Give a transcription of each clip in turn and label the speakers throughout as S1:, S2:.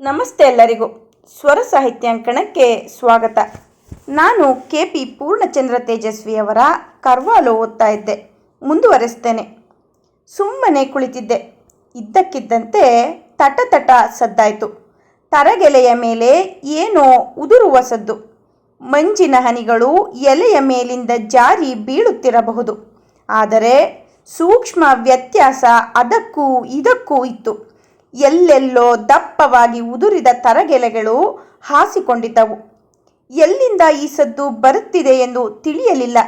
S1: ನಮಸ್ತೆ ಎಲ್ಲರಿಗೂ. ಸ್ವರ ಸಾಹಿತ್ಯಾಂಕಣಕ್ಕೆ ಸ್ವಾಗತ. ನಾನು ಕೆ ಪಿ ಪೂರ್ಣಚಂದ್ರ ತೇಜಸ್ವಿಯವರ ಕರ್ವಾಲು ಓದ್ತಾ ಇದ್ದೆ. ಮುಂದುವರೆಸ್ತೇನೆ. ಸುಮ್ಮನೆ ಕುಳಿತಿದ್ದೆ. ಇದ್ದಕ್ಕಿದ್ದಂತೆ ತಟ ತಟ ಸದ್ದಾಯಿತು. ತರಗೆಲೆಯ ಮೇಲೆ ಏನೋ ಉದುರುವ ಸದ್ದು. ಮಂಜಿನ ಹನಿಗಳು ಎಲೆಯ ಮೇಲಿಂದ ಜಾರಿ ಬೀಳುತ್ತಿರಬಹುದು. ಆದರೆ ಸೂಕ್ಷ್ಮ ವ್ಯತ್ಯಾಸ ಅದಕ್ಕೂ ಇದಕ್ಕೂ ಇತ್ತು. ಎಲ್ಲೆಲ್ಲೋ ದಪ್ಪವಾಗಿ ಉದುರಿದ ತರಗೆಲೆಗಳು ಹಾಸಿಕೊಂಡಿದ್ದವು. ಎಲ್ಲಿಂದ ಈ ಸದ್ದು ಬರುತ್ತಿದೆ ಎಂದು ತಿಳಿಯಲಿಲ್ಲ.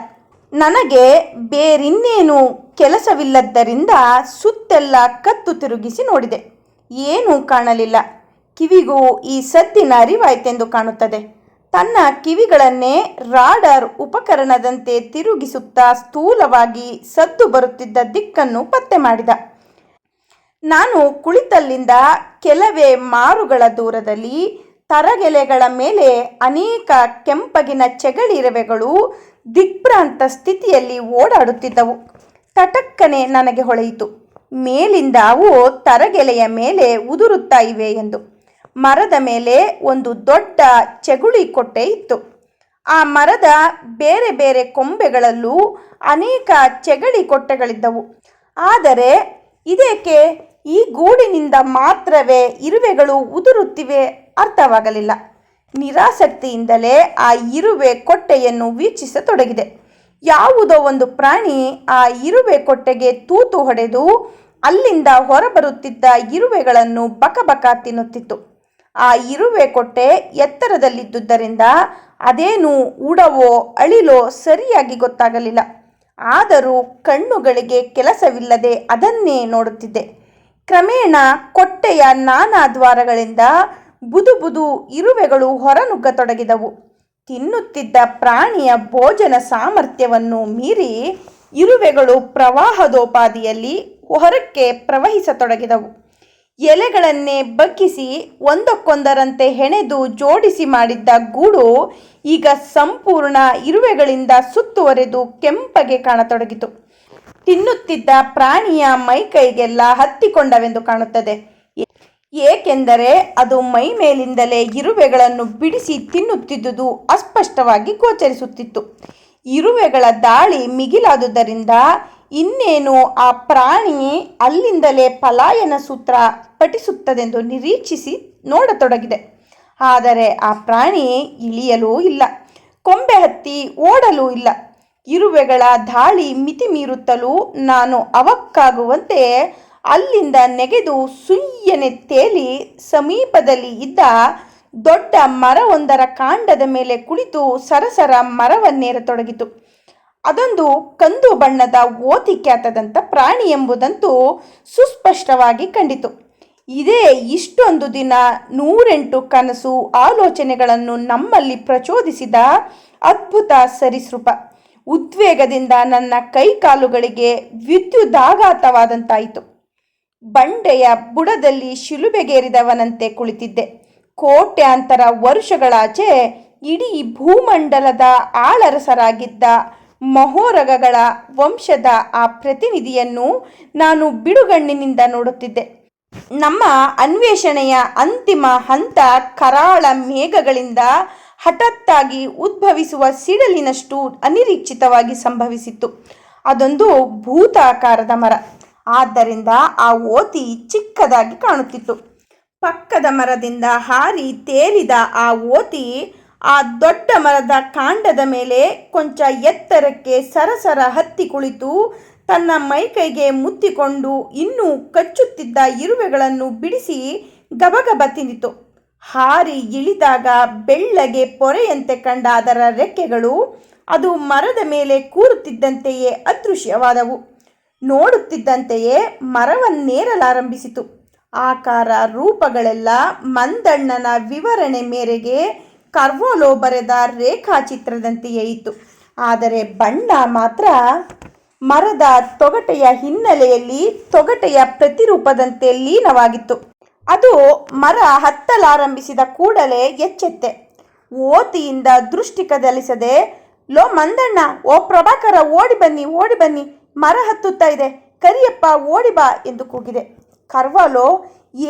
S1: ನನಗೆ ಬೇರಿನ್ನೇನು ಕೆಲಸವಿಲ್ಲದ್ದರಿಂದ ಸುತ್ತೆಲ್ಲ ಕತ್ತು ತಿರುಗಿಸಿ ನೋಡಿದೆ. ಏನೂ ಕಾಣಲಿಲ್ಲ. ಕಿವಿಗೂ ಈ ಸದ್ದಿನ ಅರಿವಾಯ್ತೆಂದು ಕಾಣುತ್ತದೆ. ತನ್ನ ಕಿವಿಗಳನ್ನೇ ರಾಡರ್ ಉಪಕರಣದಂತೆ ತಿರುಗಿಸುತ್ತಾ ಸ್ಥೂಲವಾಗಿ ಸದ್ದು ಬರುತ್ತಿದ್ದ ದಿಕ್ಕನ್ನು ಪತ್ತೆ ಮಾಡಿದ. ನಾನು ಕುಳಿತಲ್ಲಿಂದ ಕೆಲವೇ ಮಾರುಗಳ ದೂರದಲ್ಲಿ ತರಗೆಲೆಗಳ ಮೇಲೆ ಅನೇಕ ಕೆಂಪಗಿನ ಚೆಗಳಿರವೆಗಳು ದಿಗ್ಭ್ರಾಂತ ಸ್ಥಿತಿಯಲ್ಲಿ ಓಡಾಡುತ್ತಿದ್ದವು. ತಟಕ್ಕನೆ ನನಗೆ ಹೊಳೆಯಿತು. ಮೇಲಿಂದ ಅವು ತರಗೆಲೆಯ ಮೇಲೆ ಉದುರುತ್ತಾ ಇವೆ ಎಂದು. ಮರದ ಮೇಲೆ ಒಂದು ದೊಡ್ಡ ಚೆಗುಳಿ ಕೊಟ್ಟೆ ಇತ್ತು. ಆ ಮರದ ಬೇರೆ ಬೇರೆ ಕೊಂಬೆಗಳಲ್ಲೂ ಅನೇಕ ಚೆಗಳಿ ಕೊಟ್ಟೆಗಳಿದ್ದವು. ಆದರೆ ಇದೇಕೆ? ಈ ಗೂಡಿನಿಂದ ಮಾತ್ರವೇ ಇರುವೆಗಳು ಉದುರುತ್ತಿವೆ ಅರ್ಥವಾಗಲಿಲ್ಲ. ನಿರಾಸಕ್ತಿಯಿಂದಲೇ ಆ ಇರುವೆ ಕೊಟ್ಟೆಯನ್ನು ವೀಕ್ಷಿಸತೊಡಗಿದೆ. ಯಾವುದೋ ಒಂದು ಪ್ರಾಣಿ ಆ ಇರುವೆ ಕೊಟ್ಟೆಗೆ ತೂತು ಹೊಡೆದು ಅಲ್ಲಿಂದ ಹೊರಬರುತ್ತಿದ್ದ ಇರುವೆಗಳನ್ನು ಬಕಬಕ ತಿನ್ನುತ್ತಿತ್ತು. ಆ ಇರುವೆ ಕೊಟ್ಟೆ ಎತ್ತರದಲ್ಲಿದ್ದುದರಿಂದ ಅದೇನು ಉಡವೋ ಅಳಿಲೋ ಸರಿಯಾಗಿ ಗೊತ್ತಾಗಲಿಲ್ಲ. ಆದರೂ ಕಣ್ಣುಗಳಿಗೆ ಕೆಲಸವಿಲ್ಲದೆ ಅದನ್ನೇ ನೋಡುತ್ತಿದ್ದೆ. ಕ್ರಮೇಣ ಕೊಟ್ಟೆಯ ನಾನಾ ದ್ವಾರಗಳಿಂದ ಬುದು ಬುದು ಇರುವೆಗಳು ಹೊರನುಗ್ಗತೊಡಗಿದವು. ತಿನ್ನುತ್ತಿದ್ದ ಪ್ರಾಣಿಯ ಭೋಜನ ಸಾಮರ್ಥ್ಯವನ್ನು ಮೀರಿ ಇರುವೆಗಳು ಪ್ರವಾಹದೋಪಾದಿಯಲ್ಲಿ ಹೊರಕ್ಕೆ ಪ್ರವಹಿಸತೊಡಗಿದವು. ಎಲೆಗಳನ್ನೇ ಬಗ್ಗಿಸಿ ಒಂದಕ್ಕೊಂದರಂತೆ ಹೆಣೆದು ಜೋಡಿಸಿ ಮಾಡಿದ್ದ ಗೂಡು ಈಗ ಸಂಪೂರ್ಣ ಇರುವೆಗಳಿಂದ ಸುತ್ತುವರೆದು ಕೆಂಪಗೆ ಕಾಣತೊಡಗಿತು. ತಿನ್ನುತ್ತಿದ್ದ ಪ್ರಾಣಿಯ ಮೈಕೈಗೆಲ್ಲ ಹತ್ತಿಕೊಂಡವೆಂದು ಕಾಣುತ್ತದೆ. ಏಕೆಂದರೆ ಅದು ಮೈ ಮೇಲಿಂದಲೇ ಇರುವೆಗಳನ್ನು ಬಿಡಿಸಿ ತಿನ್ನುತ್ತಿದ್ದುದು ಅಸ್ಪಷ್ಟವಾಗಿ ಗೋಚರಿಸುತ್ತಿತ್ತು. ಇರುವೆಗಳ ದಾಳಿ ಮಿಗಿಲಾದುದರಿಂದ ಇನ್ನೇನು ಆ ಪ್ರಾಣಿ ಅಲ್ಲಿಂದಲೇ ಪಲಾಯನ ಸೂತ್ರ ಪಠಿಸುತ್ತದೆಂದು ನಿರೀಕ್ಷಿಸಿ ನೋಡತೊಡಗಿದೆ. ಆದರೆ ಆ ಪ್ರಾಣಿ ಇಳಿಯಲೂ ಇಲ್ಲ. ಕೊಂಬೆ ಹತ್ತಿ ಓಡಲೂ ಇಲ್ಲ. ಇರುವೆಗಳ ದಾಳಿ ಮಿತಿ ಮೀರುತ್ತಲೂ ನಾನು ಅವಕ್ಕಾಗುವಂತೆ ಅಲ್ಲಿಂದ ನೆಗೆದು ಸುಯ್ಯನೆ ತೇಲಿ ಸಮೀಪದಲ್ಲಿ ಇದ್ದ ದೊಡ್ಡ ಮರವೊಂದರ ಕಾಂಡದ ಮೇಲೆ ಕುಳಿತು ಸರಸರ ಮರವನ್ನೇರತೊಡಗಿತು. ಅದೊಂದು ಕಂದು ಬಣ್ಣದ ಓತಿ ಖ್ಯಾತದಂಥ ಪ್ರಾಣಿ ಎಂಬುದಂತೂ ಸುಸ್ಪಷ್ಟವಾಗಿ ಕಂಡಿತು. ಇದೇ ಇಷ್ಟೊಂದು ದಿನ ನೂರೆಂಟು ಕನಸು ಆಲೋಚನೆಗಳನ್ನು ನಮ್ಮಲ್ಲಿ ಪ್ರಚೋದಿಸಿದ ಅದ್ಭುತ ಸರಿಸೃಪ. ಉದ್ವೇಗದಿಂದ ನನ್ನ ಕೈ ಕಾಲುಗಳಿಗೆ ವಿದ್ಯುದಾಘಾತವಾದಂತಾಯಿತು. ಬಂಡೆಯ ಬುಡದಲ್ಲಿ ಶಿಲುಬೆಗೇರಿದವನಂತೆ ಕುಳಿತಿದ್ದೆ. ಕೋಟ್ಯಾಂತರ ವರ್ಷಗಳಾಚೆ ಇಡೀ ಭೂಮಂಡಲದ ಆಳರಸರಾಗಿದ್ದ ಮಹೋರಗಗಳ ವಂಶದ ಆ ಪ್ರತಿನಿಧಿಯನ್ನು ನಾನು ಬಿಡುಗಣ್ಣಿನಿಂದ ನೋಡುತ್ತಿದ್ದೆ. ನಮ್ಮ ಅನ್ವೇಷಣೆಯ ಅಂತಿಮ ಹಂತ ಕರಾಳ ಮೇಘಗಳಿಂದ ಹಠಾತ್ತಾಗಿ ಉದ್ಭವಿಸುವ ಸಿಡಲಿನಷ್ಟು ಅನಿರೀಕ್ಷಿತವಾಗಿ ಸಂಭವಿಸಿತ್ತು. ಅದೊಂದು ಭೂತಾಕಾರದ ಮರ. ಆದ್ದರಿಂದ ಆ ಓತಿ ಚಿಕ್ಕದಾಗಿ ಕಾಣುತ್ತಿತ್ತು. ಪಕ್ಕದ ಮರದಿಂದ ಹಾರಿ ತೇಲಿದ ಆ ಓತಿ ಆ ದೊಡ್ಡ ಮರದ ಕಾಂಡದ ಮೇಲೆ ಕೊಂಚ ಎತ್ತರಕ್ಕೆ ಸರಸರ ಹತ್ತಿ ಕುಳಿತು ತನ್ನ ಮೈಕೈಗೆ ಮುತ್ತಿಕೊಂಡು ಇನ್ನೂ ಕಚ್ಚುತ್ತಿದ್ದ ಇರುವೆಗಳನ್ನು ಬಿಡಿಸಿ ಗಬಗಬ ತಿಂದಿತು. ಹಾರಿ ಇಳಿದಾಗ ಬೆಳ್ಳಗೆ ಪೊರೆಯಂತೆ ಕಂಡ ಅದರ ರೆಕ್ಕೆಗಳು ಅದು ಮರದ ಮೇಲೆ ಕೂರುತ್ತಿದ್ದಂತೆಯೇ ಅದೃಶ್ಯವಾದವು. ನೋಡುತ್ತಿದ್ದಂತೆಯೇ ಮರವನ್ನೇರಲಾರಂಭಿಸಿತು. ಆಕಾರ, ರೂಪಗಳೆಲ್ಲ ಮಂದಣ್ಣನ ವಿವರಣೆ ಮೇರೆಗೆ ಕರ್ವೋಲೋ ಬರೆದ ರೇಖಾಚಿತ್ರದಂತೆಯೇ ಇತ್ತು. ಆದರೆ ಬಣ್ಣ ಮಾತ್ರ ಮರದ ತೊಗಟೆಯ ಹಿನ್ನೆಲೆಯಲ್ಲಿ ತೊಗಟೆಯ ಪ್ರತಿರೂಪದಂತೆ ಲೀನವಾಗಿತ್ತು. ಅದು ಮರ ಹತ್ತಲಾರಂಭಿಸಿದ ಕೂಡಲೇ ಎಚ್ಚೆತ್ತೆ. ಓತಿಯಿಂದ ದೃಷ್ಟಿ ಕದಲಿಸದೆ, ಲೋ ಮಂದಣ್ಣ, ಓ ಪ್ರಭಾಕರ, ಓಡಿ ಬನ್ನಿ ಓಡಿ ಬನ್ನಿ, ಮರ ಹತ್ತುತ್ತಾ ಇದೆ, ಕರಿಯಪ್ಪ, ಓಡಿ ಬಾ ಎಂದು ಕೂಗಿದೆ. ಕರ್ವಾಲೋ,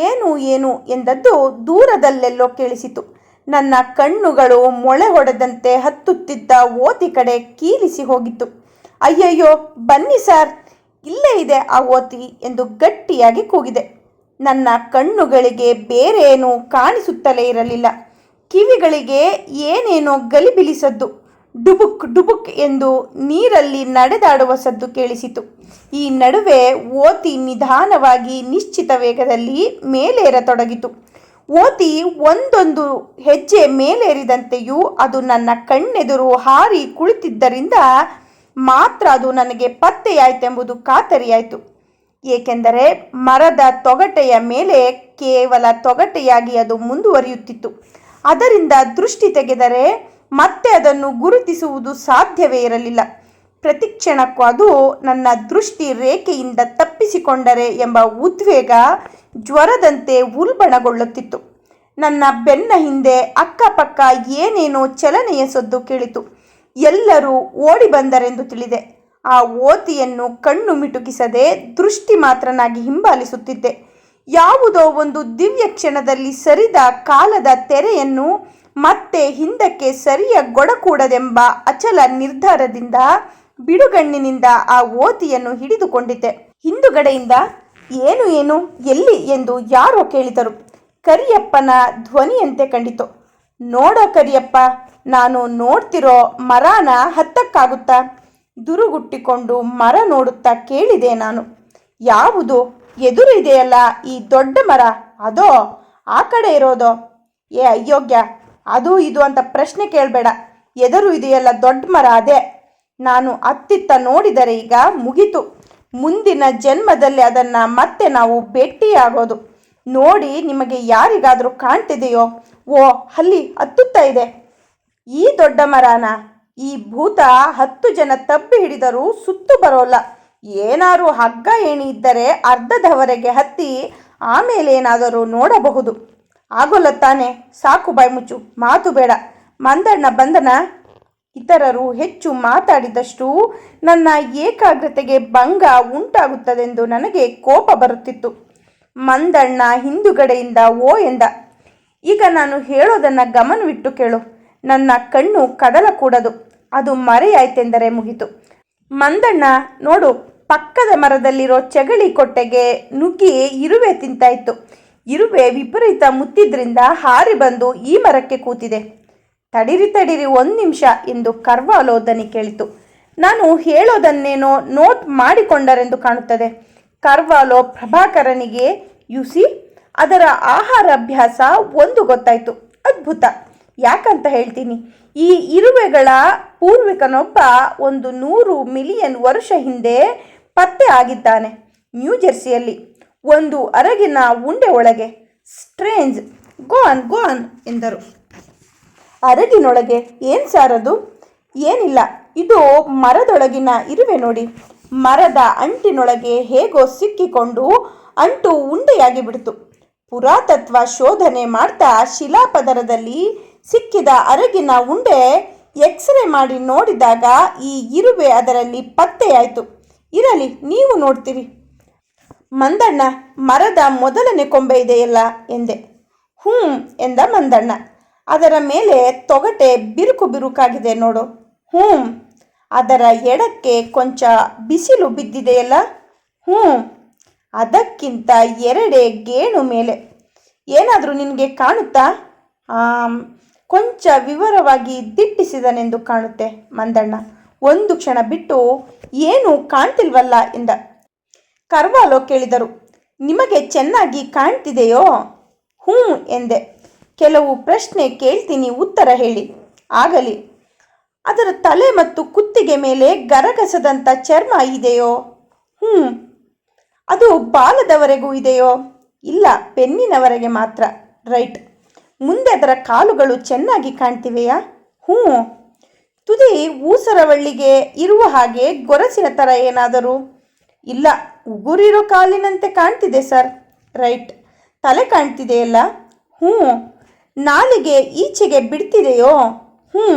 S1: ಏನು ಏನು ಎಂದದ್ದು ದೂರದಲ್ಲೆಲ್ಲೋ ಕೇಳಿಸಿತು. ನನ್ನ ಕಣ್ಣುಗಳು ಮೊಳೆ ಹೊಡೆದಂತೆ ಹತ್ತುತ್ತಿದ್ದ ಓತಿ ಕಡೆ ಕೀಲಿಸಿ ಹೋಗಿತ್ತು. ಅಯ್ಯಯ್ಯೋ, ಬನ್ನಿ ಸರ್, ಇಲ್ಲೇ ಇದೆ ಆ ಓತಿ ಎಂದು ಗಟ್ಟಿಯಾಗಿ ಕೂಗಿದೆ. ನನ್ನ ಕಣ್ಣುಗಳಿಗೆ ಬೇರೇನೂ ಕಾಣಿಸುತ್ತಲೇ ಇರಲಿಲ್ಲ. ಕಿವಿಗಳಿಗೆ ಏನೇನೋ ಗಲಿಬಿಲಿಸದ್ದು. ಡುಬುಕ್ ಡುಬುಕ್ ಎಂದು ನೀರಲ್ಲಿ ನಡೆದಾಡುವ ಸದ್ದು ಕೇಳಿಸಿತು. ಈ ನಡುವೆ ಓತಿ ನಿಧಾನವಾಗಿ ನಿಶ್ಚಿತ ವೇಗದಲ್ಲಿ ಮೇಲೇರತೊಡಗಿತು. ಓತಿ ಒಂದೊಂದು ಹೆಜ್ಜೆ ಮೇಲೇರಿದಂತೆಯೂ ಅದು ನನ್ನ ಕಣ್ಣೆದುರು ಹಾರಿ ಕುಳಿತಿದ್ದರಿಂದ ಮಾತ್ರ ಅದು ನನಗೆ ಪತ್ತೆಯಾಯ್ತೆಂಬುದು ಖಾತರಿಯಾಯಿತು. ಏಕೆಂದರೆ ಮರದ ತೊಗಟೆಯ ಮೇಲೆ ಕೇವಲ ತೊಗಟೆಯಾಗಿ ಅದು ಮುಂದುವರಿಯುತ್ತಿತ್ತು. ಅದರಿಂದ ದೃಷ್ಟಿ ತೆಗೆದರೆ ಮತ್ತೆ ಅದನ್ನು ಗುರುತಿಸುವುದು ಸಾಧ್ಯವೇ ಇರಲಿಲ್ಲ. ಪ್ರತಿಕ್ಷಣಕ್ಕೂ ಅದು ನನ್ನ ದೃಷ್ಟಿ ರೇಖೆಯಿಂದ ತಪ್ಪಿಸಿಕೊಂಡರೆ ಎಂಬ ಉದ್ವೇಗ ಜ್ವರದಂತೆ ಉಲ್ಬಣಗೊಳ್ಳುತ್ತಿತ್ತು. ನನ್ನ ಬೆನ್ನ ಹಿಂದೆ ಅಕ್ಕಪಕ್ಕ ಏನೇನೋ ಚಲನೆಯ ಸದ್ದು ಕೇಳಿತು. ಎಲ್ಲರೂ ಓಡಿ ಬಂದರೆಂದು ತಿಳಿದೆ. ಆ ಓತಿಯನ್ನು ಕಣ್ಣು ಮಿಟುಕಿಸದೆ ದೃಷ್ಟಿ ಮಾತ್ರನಾಗಿ ಹಿಂಬಾಲಿಸುತ್ತಿದ್ದೆ. ಯಾವುದೋ ಒಂದು ದಿವ್ಯ ಕ್ಷಣದಲ್ಲಿ ಸರಿದ ಕಾಲದ ತೆರೆಯನ್ನು ಮತ್ತೆ ಹಿಂದಕ್ಕೆ ಸರಿಯ ಗೊಡಕೂಡದೆಂಬ ಅಚಲ ನಿರ್ಧಾರದಿಂದ ಬಿಡುಗಣ್ಣಿನಿಂದ ಆ ಓತಿಯನ್ನು ಹಿಡಿದುಕೊಂಡಿದ್ದೆ. ಹಿಂದುಗಡೆಯಿಂದ, ಏನು ಏನು, ಎಲ್ಲಿ? ಎಂದು ಯಾರೋ ಕೇಳಿದರು. ಕರಿಯಪ್ಪನ ಧ್ವನಿಯಂತೆ ಕಂಡಿತು. ನೋಡೋ ಕರಿಯಪ್ಪ, ನಾನು ನೋಡ್ತಿರೋ ಮರಾನ ಹತ್ತಕ್ಕಾಗುತ್ತಾ? ದುರುಗುಟ್ಟಿಕೊಂಡು ಮರ ನೋಡುತ್ತಾ ಕೇಳಿದೆ ನಾನು. ಯಾವುದು? ಎದುರು ಇದೆಯಲ್ಲ ಈ ದೊಡ್ಡ ಮರ? ಅದೋ? ಆ ಕಡೆ ಇರೋದೋ? ಏ, ಅಯೋಗ್ಯ. ಅದು, ಇದು ಅಂತ ಪ್ರಶ್ನೆ ಕೇಳಬೇಡ. ಎದುರು ಇದೆಯಲ್ಲ ದೊಡ್ಡ ಮರ ಅದೇ. ನಾನು ಅತ್ತಿತ್ತ ನೋಡಿದರೆ ಈಗ ಮುಗಿತು. ಮುಂದಿನ ಜನ್ಮದಲ್ಲಿ ಅದನ್ನು ಮತ್ತೆ ನಾವು ಭೇಟಿಯಾಗೋದು. ನೋಡಿ ನಿಮಗೆ ಯಾರಿಗಾದರೂ ಕಾಣ್ತಿದೆಯೋ? ಓ, ಅಲ್ಲಿ ಹತ್ತುತ್ತಾ ಇದೆ. ಈ ದೊಡ್ಡ ಮರನ ಈ ಭೂತ ಹತ್ತು ಜನ ತಬ್ಬಿ ಹಿಡಿದರೂ ಸುತ್ತು ಬರೋಲ್ಲ. ಏನಾರು ಹಗ್ಗ ಏಣಿ ಇದ್ದರೆ ಅರ್ಧದವರೆಗೆ ಹತ್ತಿ ಆಮೇಲೆ ಏನಾದರೂ ನೋಡಬಹುದು. ಆಗೋಲ್ಲ ತಾನೆ. ಸಾಕು ಬಾಯ್ ಮುಚ್ಚು. ಮಾತು ಬೇಡ. ಮಂದಣ್ಣ ಬಂದನ. ಇತರರು ಹೆಚ್ಚು ಮಾತಾಡಿದಷ್ಟು ನನ್ನ ಏಕಾಗ್ರತೆಗೆ ಭಂಗ ಉಂಟಾಗುತ್ತದೆಂದು ನನಗೆ ಕೋಪ ಬರುತ್ತಿತ್ತು. ಮಂದಣ್ಣ ಹಿಂದುಗಡೆಯಿಂದ ಓ ಎಂದ. ಈಗ ನಾನು ಹೇಳೋದನ್ನು ಗಮನವಿಟ್ಟು ಕೇಳು. ನನ್ನ ಕಣ್ಣು ಕದಲಕೂಡದು ಅದು ಮರೆಯಾಯ್ತೆಂದರೆ ಮುಗಿತು. ಮಂದಣ್ಣ, ನೋಡು, ಪಕ್ಕದ ಮರದಲ್ಲಿರೋ ಚಗಳಿ ಕೊಟ್ಟೆಗೆ ನುಗ್ಗಿ ಇರುವೆ ತಿಂತಾಯಿತ್ತು ಇರುವೆ ವಿಪರೀತ ಮುತ್ತಿದ್ರಿಂದ ಹಾರಿ ಬಂದು ಈ ಮರಕ್ಕೆ ಕೂತಿದೆ. ತಡಿರಿ ತಡಿರಿ, ಒಂದು ನಿಮಿಷ ಎಂದು ಕರ್ವಾಲೋ ದನಿ ಕೇಳಿತು. ನಾನು ಹೇಳೋದನ್ನೇನೋ ನೋಟ್ ಮಾಡಿಕೊಂಡರೆಂದು ಕಾಣುತ್ತದೆ. ಕರ್ವಾಲೋ ಪ್ರಭಾಕರನಿಗೆ ಯುಸಿ ಅದರ ಆಹಾರ ಅಭ್ಯಾಸ ಒಂದು ಗೊತ್ತಾಯಿತು. ಅದ್ಭುತ. ಯಾಕಂತ ಹೇಳ್ತೀನಿ. ಈ ಇರುವೆಗಳ ಪೂರ್ವಿಕನೊಬ್ಬ ಒಂದು ನೂರು ಮಿಲಿಯನ್ ವರ್ಷ ಹಿಂದೆ ಪತ್ತೆ ಆಗಿದ್ದಾನೆ ನ್ಯೂ ಜೆರ್ಸಿಯಲ್ಲಿ. ಒಂದು ಅರಗಿನ ಉಂಡೆ ಒಳಗೆ, ಸ್ಟ್ರೇಂಜ್, ಗೋನ್ ಗೋನ್ ಎಂದರು. ಅರಗಿನೊಳಗೆ ಏನು ಸಾರದು? ಏನಿಲ್ಲ. ಇದು ಮರದೊಳಗಿನ ಇರುವೆ ನೋಡಿ. ಮರದ ಅಂಟಿನೊಳಗೆ ಹೇಗೋ ಸಿಕ್ಕಿಕೊಂಡು ಅಂಟು ಉಂಡೆಯಾಗಿ ಬಿಡ್ತು. ಪುರಾತತ್ವ ಶೋಧನೆ ಮಾಡ್ತಾ ಶಿಲಾಪದರದಲ್ಲಿ ಸಿಕ್ಕಿದ ಅರಗಿನ ಉಂಡೆ ಎಕ್ಸ್ರೇ ಮಾಡಿ ನೋಡಿದಾಗ ಈ ಇರುವೆ ಅದರಲ್ಲಿ ಪತ್ತೆಯಾಯಿತು. ಇರಲಿ, ನೀವು ನೋಡ್ತೀರಿ. ಮಂದಣ್ಣ, ಮರದ ಮೊದಲನೇ ಕೊಂಬೆ ಇದೆಯಲ್ಲ ಎಂದೆ. ಹ್ಞೂ ಎಂದ ಮಂದಣ್ಣ. ಅದರ ಮೇಲೆ ತೊಗಟೆ ಬಿರುಕು ಬಿರುಕಾಗಿದೆ ನೋಡು. ಹ್ಞೂ ಅದರ ಎಡಕ್ಕೆ ಕೊಂಚ ಬಿಸಿಲು ಬಿದ್ದಿದೆಯಲ್ಲ. ಹ್ಞೂ ಅದಕ್ಕಿಂತ ಎರಡೇ ಗೇಣು ಮೇಲೆ. ಏನಾದರೂ ನಿನಗೆ ಕಾಣುತ್ತಾ? ಕೊಂಚ ವಿವರವಾಗಿ ದಿಟ್ಟಿಸಿದನೆಂದು ಕಾಣುತ್ತೆ ಮಂದಣ್ಣ. ಒಂದು ಕ್ಷಣ ಬಿಟ್ಟು, ಏನು ಕಾಣ್ತಿಲ್ವಲ್ಲ? ಎಂದ. ಕರ್ವಾಲೋ ಕೇಳಿದರು. ನಿಮಗೆ ಚೆನ್ನಾಗಿ ಕಾಣ್ತಿದೆಯೋ? ಹ್ಞೂ ಎಂದೆ. ಕೆಲವು ಪ್ರಶ್ನೆ ಕೇಳ್ತೀನಿ, ಉತ್ತರ ಹೇಳಿ. ಆಗಲಿ. ಅದರ ತಲೆ ಮತ್ತು ಕುತ್ತಿಗೆ ಮೇಲೆ ಗರಗಸದಂಥ ಚರ್ಮ ಇದೆಯೋ? ಹ್ಞೂ. ಅದು ಬಾಲದವರೆಗೂ ಇದೆಯೋ? ಇಲ್ಲ, ಪೆನ್ನಿನವರೆಗೆ ಮಾತ್ರ. ರೈಟ್. ಮುಂದೆ ಅದರ ಕಾಲುಗಳು ಚೆನ್ನಾಗಿ ಕಾಣ್ತಿವೆಯಾ? ಹ್ಞೂ. ತುದಿ ಊಸರವಳ್ಳಿಗೆ ಇರುವ ಹಾಗೆ ಗೊರಸಿನ ಥರ ಏನಾದರೂ? ಇಲ್ಲ, ಉಗುರಿರೋ ಕಾಲಿನಂತೆ ಕಾಣ್ತಿದೆ ಸರ್. ರೈಟ್. ತಲೆ ಕಾಣ್ತಿದೆಯಲ್ಲ? ಹ್ಞೂ. ನಾಲಿಗೆ ಈಚೆಗೆ ಬಿಡ್ತಿದೆಯೋ? ಹ್ಞೂ.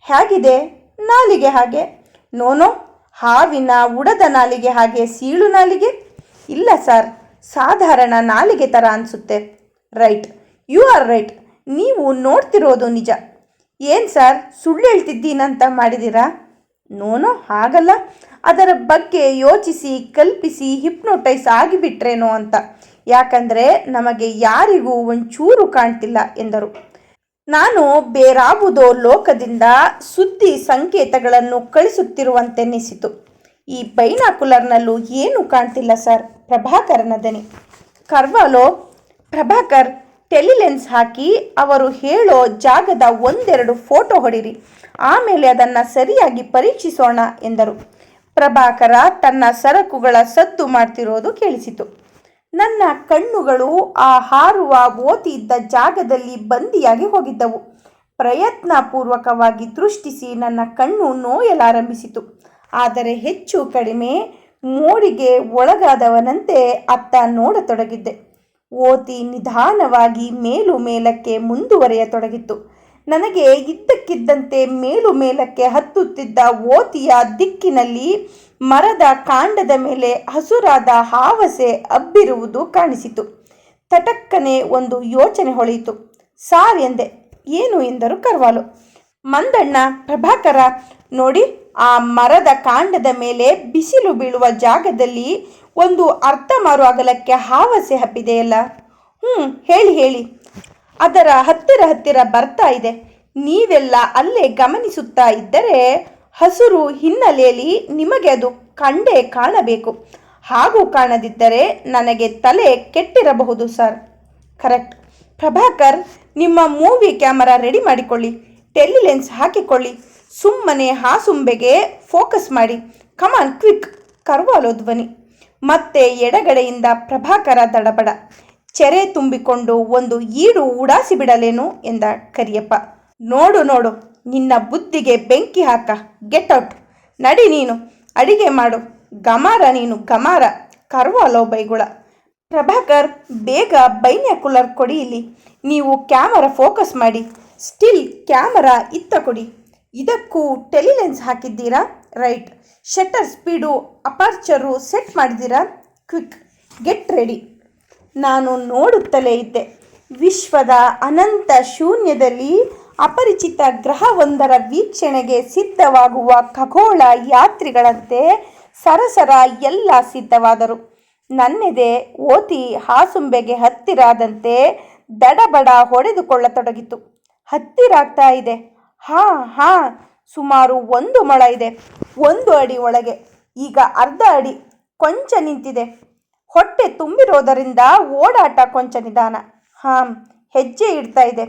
S1: ಹೇಗಿದೆ? ನಾಲಿಗೆ ಹಾಗೆ. ನೋನೋ, ಹಾವಿನ ಉಡದ ನಾಲಿಗೆ ಹಾಗೆ ಸೀಳು ನಾಲಿಗೆ? ಇಲ್ಲ ಸರ್, ಸಾಧಾರಣ ನಾಲಿಗೆ ಥರ ಅನಿಸುತ್ತೆ. ರೈಟ್. You are right. ನೀವು ನೋಡ್ತಿರೋದು ನಿಜ. ಏನು ಸರ್? ಸುಳ್ಳು ಹೇಳ್ತಿದ್ದೀನಂತ ಮಾಡಿದ್ದೀರಾ? ನೋನೋ, ಹಾಗಲ್ಲ. ಅದರ ಬಗ್ಗೆ ಯೋಚಿಸಿ, ಕಲ್ಪಿಸಿ, ಹಿಪ್ನೋಟೈಸ್ ಆಗಿಬಿಟ್ರೇನೋ ಅಂತ. ಯಾಕಂದರೆ ನಮಗೆ ಯಾರಿಗೂ ಒಂಚೂರು ಕಾಣ್ತಿಲ್ಲ ಎಂದರು. ನಾನು ಬೇರಾವುದೋ ಲೋಕದಿಂದ ಸುದ್ದಿ ಸಂಕೇತಗಳನ್ನು ಕಳಿಸುತ್ತಿರುವಂತೆನ್ನಿಸಿತು ಈ ಬೈನಾಕುಲರ್ನಲ್ಲೂ ಏನೂ ಕಾಣ್ತಿಲ್ಲ ಸರ್. ಪ್ರಭಾಕರನ ದನಿ. ಕರ್ವಾಲೋ, ಪ್ರಭಾಕರ್ ಟೆಲಿಲೆನ್ಸ್ ಹಾಕಿ ಅವರು ಹೇಳೋ ಜಾಗದ ಒಂದೆರಡು ಫೋಟೋ ಹೊಡಿರಿ. ಆಮೇಲೆ ಅದನ್ನು ಸರಿಯಾಗಿ ಪರೀಕ್ಷಿಸೋಣ ಎಂದರು. ಪ್ರಭಾಕರ ತನ್ನ ಸರಕುಗಳ ಸದ್ದು ಮಾಡ್ತಿರೋದು ಕೇಳಿಸಿತು. ನನ್ನ ಕಣ್ಣುಗಳು ಆ ಹಾರುವ ಓತಿ ಇದ್ದ ಜಾಗದಲ್ಲಿ ಬಂದಿಯಾಗಿ ಹೋಗಿದ್ದವು. ಪ್ರಯತ್ನಪೂರ್ವಕವಾಗಿ ದೃಷ್ಟಿಸಿ ನನ್ನ ಕಣ್ಣು ನೋಯಲಾರಂಭಿಸಿತು. ಆದರೆ ಹೆಚ್ಚು ಕಡಿಮೆ ಮೋಡಿಗೆ ಒಳಗಾದವನಂತೆ ಅತ್ತ ನೋಡತೊಡಗಿದ್ದೆ. ಓತಿ ನಿಧಾನವಾಗಿ ಮೇಲು ಮೇಲಕ್ಕೆ ಮುಂದುವರೆಯತೊಡಗಿತು. ನನಗೆ ಇದ್ದಕ್ಕಿದ್ದಂತೆ ಮೇಲು ಮೇಲಕ್ಕೆ ಹತ್ತುತ್ತಿದ್ದ ಓತಿಯ ದಿಕ್ಕಿನಲ್ಲಿ ಮರದ ಕಾಂಡದ ಮೇಲೆ ಹಸುರಾದ ಹಾವಸೆ ಅಬ್ಬಿರುವುದು ಕಾಣಿಸಿತು. ತಟಕ್ಕನೆ ಒಂದು ಯೋಚನೆ ಹೊಳೆಯಿತು. ಸಾರ್ ಎಂದೆ, ಏನು ಎಂದರು ಕರ್ವಾಲು? ಮಂದಣ್ಣ, ಪ್ರಭಾಕರ, ನೋಡಿ ಆ ಮರದ ಕಾಂಡದ ಮೇಲೆ ಬಿಸಿಲು ಬೀಳುವ ಜಾಗದಲ್ಲಿ ಒಂದು ಅರ್ಧ ಮಾರು ಅಗಲಕ್ಕೆ ಹಾವಸೆ ಹಬ್ಬಿದೆಯಲ್ಲ ಹ್ಞೂ, ಹೇಳಿ ಹೇಳಿ. ಅದರ ಹತ್ತಿರ ಹತ್ತಿರ ಬರ್ತಾ ಇದೆ. ನೀವೆಲ್ಲ ಅಲ್ಲೇ ಗಮನಿಸುತ್ತಾ ಇದ್ದರೆ ಹಸುರು ಹಿನ್ನೆಲೆಯಲ್ಲಿ ನಿಮಗೆ ಅದು ಕಂಡೇ ಕಾಣಬೇಕು. ಹಾಗೂ ಕಾಣದಿದ್ದರೆ ನನಗೆ ತಲೆ ಕೆಟ್ಟಿರಬಹುದು, ಸರ್. ಕರೆಕ್ಟ್. ಪ್ರಭಾಕರ್, ನಿಮ್ಮ ಮೂವಿ ಕ್ಯಾಮರಾ ರೆಡಿ ಮಾಡಿಕೊಳ್ಳಿ. ಟೆಲಿಲೆನ್ಸ್ ಹಾಕಿಕೊಳ್ಳಿ. ಸುಮ್ಮನೆ ಹಾಸುಂಬೆಗೆ ಫೋಕಸ್ ಮಾಡಿ. ಕಮಾನ್ ಕ್ವಿಕ್ ಕರ್ವಾಲೋ ಧ್ವನಿ. ಮತ್ತೆ ಎಡಗಡೆಯಿಂದ ಪ್ರಭಾಕರ ದಡಬಡ. ಚೆರೆ ತುಂಬಿಕೊಂಡು ಒಂದು ಈಡು ಉಡಾಸಿ ಬಿಡಲೇನು ಎಂದ ಕರಿಯಪ್ಪ. ನೋಡು ನೋಡು, ನಿನ್ನ ಬುದ್ಧಿಗೆ ಬೆಂಕಿ ಹಾಕ. ಗೆಟ್ ಔಟ್ ನಡಿ ನೀನು. ಅಡಿಗೆ ಮಾಡು. ಗಮಾರ ನೀನು, ಗಮಾರ. ಕರ್ವಾಲೋ ಬೈಗುಳ. ಪ್ರಭಾಕರ್, ಬೇಗ ಬೈನ್ಯಾಕುಲರ್ ಕೊಡಿ ಇಲ್ಲಿ. ನೀವು ಕ್ಯಾಮರಾ ಫೋಕಸ್ ಮಾಡಿ. ಸ್ಟಿಲ್ ಕ್ಯಾಮರಾ ಇತ್ತ ಕೊಡಿ. ಇದಕ್ಕೂ ಟೆಲಿಲೆನ್ಸ್ ಹಾಕಿದ್ದೀರಾ? Right. Shutter speed, aperture set ಮಾಡಿದ್ದೀರಾ? ಕ್ವಿಕ್. Get ready. ನಾನು ನೋಡುತ್ತಲೇ ಇದ್ದೆ. ವಿಶ್ವದ ಅನಂತ ಶೂನ್ಯದಲ್ಲಿ ಅಪರಿಚಿತ ಗ್ರಹವೊಂದರ ವೀಕ್ಷಣೆಗೆ ಸಿದ್ಧವಾಗುವ ಖಗೋಳ ಯಾತ್ರಿಗಳಂತೆ ಸರಸರ ಎಲ್ಲ ಸಿದ್ಧವಾದರು. ನನ್ನೆದೆ ಓತಿ ಹಾಸುಂಬೆಗೆ ಹತ್ತಿರಾದಂತೆ ದಡಬಡ ಹೊಡೆದುಕೊಳ್ಳತೊಡಗಿತು. ಹತ್ತಿರಾಗ್ತಾ ಇದೆ. ಹಾ ಹಾ, ಸುಮಾರು ಒಂದು ಮೊಳ ಇದೆ, ಒಂದು ಅಡಿ ಒಳಗೆ. ಈಗ ಅರ್ಧ ಅಡಿ ಕೊಂಚ ನಿಂತಿದೆ. ಹೊಟ್ಟೆ ತುಂಬಿರೋದರಿಂದ ಓಡಾಟ ಕೊಂಚ ನಿಧಾನ. ಹಾಂ, ಹೆಜ್ಜೆ ಇಡ್ತಾ ಇದೆ.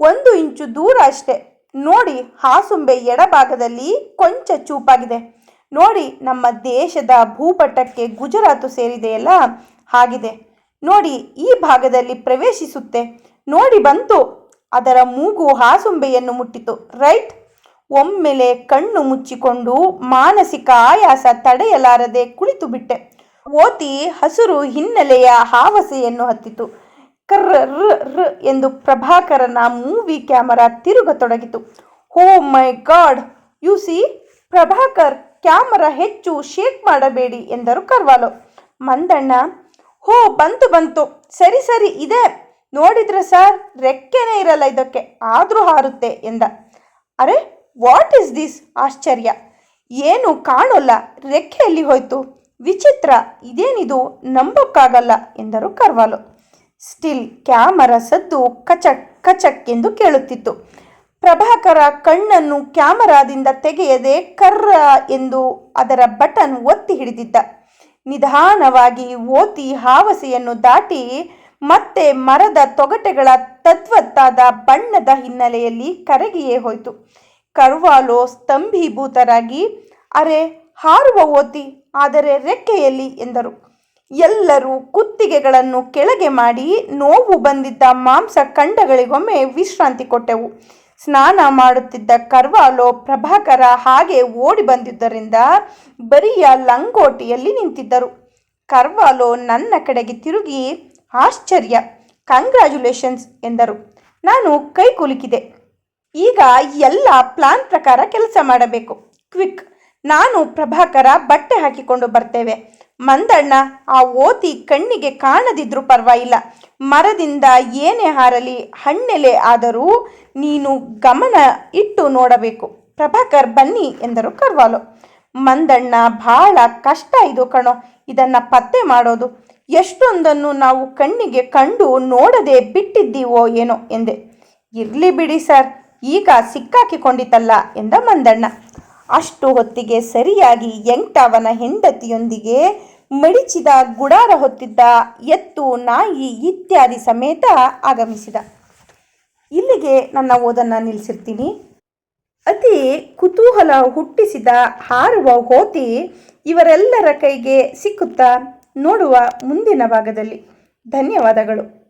S1: ಒಂದು ಇಂಚು ದೂರ ಅಷ್ಟೆ. ನೋಡಿ, ಹಾಸುಂಬೆ ಎಡಭಾಗದಲ್ಲಿ ಕೊಂಚ ಚೂಪಾಗಿದೆ. ನೋಡಿ, ನಮ್ಮ ದೇಶದ ಭೂಪಟಕ್ಕೆ ಗುಜರಾತು ಸೇರಿದೆಯಲ್ಲ ಹಾಗಿದೆ. ನೋಡಿ, ಈ ಭಾಗದಲ್ಲಿ ಪ್ರವೇಶಿಸುತ್ತೆ. ನೋಡಿ, ಬಂತು. ಅದರ ಮೂಗು ಹಾಸುಂಬೆಯನ್ನು ಮುಟ್ಟಿತು. ರೈಟ್? ಒಮ್ಮೆಲೆ ಕಣ್ಣು ಮುಚ್ಚಿಕೊಂಡು ಮಾನಸಿಕ ಆಯಾಸ ತಡೆಯಲಾರದೆ ಕುಳಿತು ಬಿಟ್ಟೆ ಓತಿ ಹಸುರು ಹಿನ್ನೆಲೆಯ ಹಾವಸೆಯನ್ನು ಹತ್ತಿತು. ಕರ್ರ, ರ್ ಎಂದು ಪ್ರಭಾಕರನ ಮೂವಿ ಕ್ಯಾಮರಾ ತಿರುಗತೊಡಗಿತು. ಹೋ my god! You see, Prabhakar, camera ಹೆಚ್ಚು ಶೇಕ್ ಮಾಡಬೇಡಿ ಎಂದರು ಕರ್ವಾಲೋ. ಮಂದಣ್ಣ, ಹೋ, ಬಂತು ಬಂತು. ಸರಿ ಸರಿ, ಇದೆ. ನೋಡಿದ್ರೆ ಸರ್, ರೆಕ್ಕೆನೇ ಇರಲ್ಲ ಇದಕ್ಕೆ. ಆದರೂ ಹಾರುತ್ತೆ ಎಂದ. ಅರೆ ವಾಟ್ ಇಸ್ ದಿಸ್ ಆಶ್ಚರ್ಯ. ಏನು ಕಾಣೋಲ್ಲ. ರೆಕ್ಕೆಯಲ್ಲಿ ಹೋಯ್ತು? ವಿಚಿತ್ರ. ಇದೇನಿದು? ನಂಬೋಕ್ಕಾಗಲ್ಲ ಎಂದರು ಕರ್ವಾಲು. ಸ್ಟಿಲ್ ಕ್ಯಾಮರಾ ಸದ್ದು ಕಚಕ್ ಕಚಕ್ ಎಂದು ಕೇಳುತ್ತಿತ್ತು. ಪ್ರಭಾಕರ ಕಣ್ಣನ್ನು ಕ್ಯಾಮರಾದಿಂದ ತೆಗೆಯದೆ ಕರ್ರ ಎಂದು ಅದರ ಬಟನ್ ಒತ್ತಿ ಹಿಡಿದಿದ್ದ. ನಿಧಾನವಾಗಿ ಓತಿ ಹಾವಸೆಯನ್ನು ದಾಟಿ ಮತ್ತೆ ಮರದ ತೊಗಟೆಗಳ ತದ್ವತ್ತಾದ ಬಣ್ಣದ ಹಿನ್ನೆಲೆಯಲ್ಲಿ ಕರಗಿಯೇ ಹೋಯಿತು. ಕರ್ವಾಲೋ ಸ್ತಂಭೀಭೂತರಾಗಿ, ಅರೆ, ಹಾರುವ ಓತಿ, ಆದರೆ ರೆಕ್ಕೆಯಲ್ಲಿ ಎಂದರು. ಎಲ್ಲರೂ ಕುತ್ತಿಗೆಗಳನ್ನು ಕೆಳಗೆ ಮಾಡಿ ನೋವು ಬಂದಿದ್ದ ಮಾಂಸ ಖಂಡಗಳಿಗೊಮ್ಮೆ ವಿಶ್ರಾಂತಿ ಕೊಟ್ಟೆವು. ಸ್ನಾನ ಮಾಡುತ್ತಿದ್ದ ಕರ್ವಾಲೋ ಪ್ರಭಾಕರ ಹಾಗೆ ಓಡಿ ಬಂದಿದ್ದರಿಂದ ಬರಿಯ ಲಂಗೋಟಿಯಲ್ಲಿ ನಿಂತಿದ್ದರು. ಕರ್ವಾಲೋ ನನ್ನ ಕಡೆಗೆ ತಿರುಗಿ ಆಶ್ಚರ್ಯ. ಕಂಗ್ರ್ಯಾಚುಲೇಷನ್ಸ್ ಎಂದರು. ನಾನು ಕೈ ಕುಲುಕಿದೆ. ಈಗ ಎಲ್ಲ ಪ್ಲಾನ್ ಪ್ರಕಾರ ಕೆಲಸ ಮಾಡಬೇಕು. ಕ್ವಿಕ್. ನಾನು ಪ್ರಭಾಕರ ಬಟ್ಟೆ ಹಾಕಿಕೊಂಡು ಬರ್ತೇವೆ. ಮಂದಣ್ಣ, ಆ ಓತಿ ಕಣ್ಣಿಗೆ ಕಾಣದಿದ್ರೂ ಪರವಾಗಿಲ್ಲ. ಮರದಿಂದ ಏನೇ ಹಾರಲಿ, ಹಣ್ಣೆಲೆ ಆದರೂ ನೀನು ಗಮನ ಇಟ್ಟು ನೋಡಬೇಕು. ಪ್ರಭಾಕರ್, ಬನ್ನಿ ಎಂದರು ಕರ್ವಾಲು. ಮಂದಣ್ಣ ಬಹಳ ಕಷ್ಟ ಇದು ಕಣೋ. ಇದನ್ನು ಪತ್ತೆ ಮಾಡೋದು ಎಷ್ಟೊಂದನ್ನು ನಾವು ಕಣ್ಣಿಗೆ ಕಂಡು ನೋಡದೆ ಬಿಟ್ಟಿದ್ದೀವೋ ಏನೋ ಎಂದೆ. ಇರಲಿ ಬಿಡಿ ಸರ್, ಈಗ ಸಿಕ್ಕಾಕಿಕೊಂಡಿತಲ್ಲ ಎಂದ ಮಂದಣ್ಣ. ಅಷ್ಟು ಹೊತ್ತಿಗೆ ಸರಿಯಾಗಿ ಎಂಟವನ ಹೆಂಡತಿಯೊಂದಿಗೆ ಮಡಿಚಿದ ಗುಡಾರ ಹೊತ್ತಿದ್ದ ಎತ್ತು, ನಾಯಿ ಇತ್ಯಾದಿ ಸಮೇತ ಆಗಮಿಸಿದ. ಇಲ್ಲಿಗೆ ನನ್ನ ಓದನ್ನು ನಿಲ್ಲಿಸಿರ್ತೀನಿ. ಅತಿ ಕುತೂಹಲ ಹುಟ್ಟಿಸಿದ, ಹಾರುವ ಹೋತಿ ಇವರೆಲ್ಲರ ಕೈಗೆ ಸಿಕ್ಕುತ್ತಾ? ನೋಡುವ ಮುಂದಿನ ಭಾಗದಲ್ಲಿ. ಧನ್ಯವಾದಗಳು.